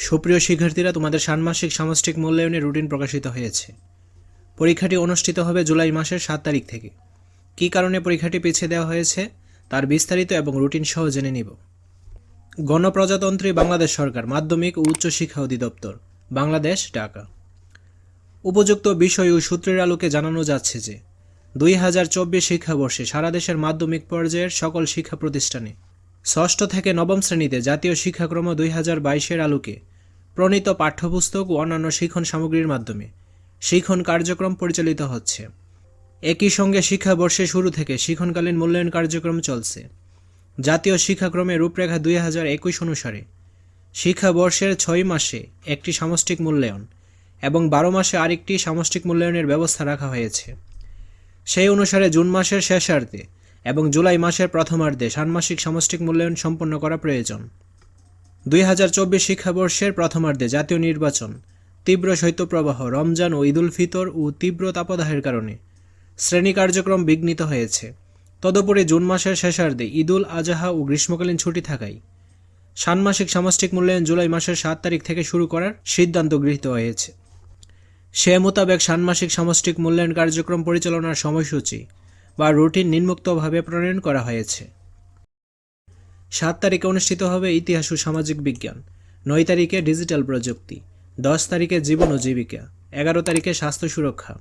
সুপ্রিয় শিক্ষার্থীরা, তোমাদের ষান্মাসিক সামষ্টিক মূল্যায়নের রুটিন প্রকাশিত হয়েছে। পরীক্ষাটি অনুষ্ঠিত হবে জুলাই মাসের সাত তারিখ থেকে। কী কারণে পরীক্ষাটি পিছিয়ে দেওয়া হয়েছে, তার বিস্তারিত এবং রুটিন সহ জেনে নিব। গণপ্রজাতন্ত্রী বাংলাদেশ সরকার, মাধ্যমিক ও উচ্চ শিক্ষা অধিদপ্তর, বাংলাদেশ, ঢাকা। উপযুক্ত বিষয় ও সূত্রের আলোকে জানানো যাচ্ছে যে, দুই হাজার চব্বিশ শিক্ষাবর্ষে সারা দেশের মাধ্যমিক পর্যায়ের সকল শিক্ষা প্রতিষ্ঠানে ষষ্ঠ থেকে নবম শ্রেণীতে জাতীয় শিক্ষাক্রম দুই হাজার বাইশের আলোকে প্রণীত পাঠ্যপুস্তক ও অন্যান্য শিক্ষণ সামগ্রীর মাধ্যমে। শিক্ষণ কার্যক্রম পরিচালিত হচ্ছে। একই সঙ্গে শিক্ষাবর্ষের শুরু থেকে শিক্ষণকালীন মূল্যায়ন কার্যক্রম চলছে। জাতীয় শিক্ষাক্রমের রূপরেখা দুই হাজার একুশ অনুসারে শিক্ষাবর্ষের ছয় মাসে একটি সামষ্টিক মূল্যায়ন এবং বারো মাসে আরেকটি সামষ্টিক মূল্যায়নের ব্যবস্থা রাখা হয়েছে। সেই অনুসারে জুন মাসের শেষার্ধে এবং জুলাই মাসের প্রথমার্ধে ষান্মাসিক সামষ্টিক মূল্যায়ন সম্পন্ন করা প্রয়োজন। দুই হাজার চব্বিশ শিক্ষাবর্ষের প্রথমার্ধে জাতীয় নির্বাচন। তীব্র শৈত্যপ্রবাহ রমজান ও ঈদুল ফিতর ও তীব্র তাপদাহের কারণে শ্রেণি কার্যক্রম বিঘ্নিত হয়েছে। তদুপরি জুন মাসের শেষার্ধে ঈদুল আজহা ও গ্রীষ্মকালীন ছুটি থাকায় ষান্মাসিক সামষ্টিক মূল্যায়ন জুলাই মাসের সাত তারিখ থেকে শুরু করার সিদ্ধান্ত গৃহীত হয়েছে। সে মোতাবেক ষান্মাসিক সামষ্টিক মূল্যায়ন কার্যক্রম পরিচালনার সময়সূচি বা রুটিন নিম্নোক্তভাবে প্রণয়ন করা হয়েছে। সাত তারিখে অনুষ্ঠিত হবে ইতিহাস ও সামাজিক বিজ্ঞান, নয় তারিখে ডিজিটাল প্রযুক্তি, দশ তারিখে জীবন ও জীবিকা, এগারো তারিখে স্বাস্থ্য সুরক্ষা,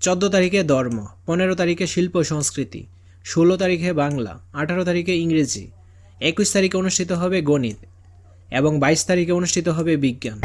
চোদ্দ তারিখে ধর্ম, পনেরো তারিখে শিল্প সংস্কৃতি, ষোলো তারিখে বাংলা, আঠারো তারিখে ইংরেজি, একুশ তারিখে অনুষ্ঠিত হবে গণিত এবং বাইশ তারিখে অনুষ্ঠিত হবে বিজ্ঞান।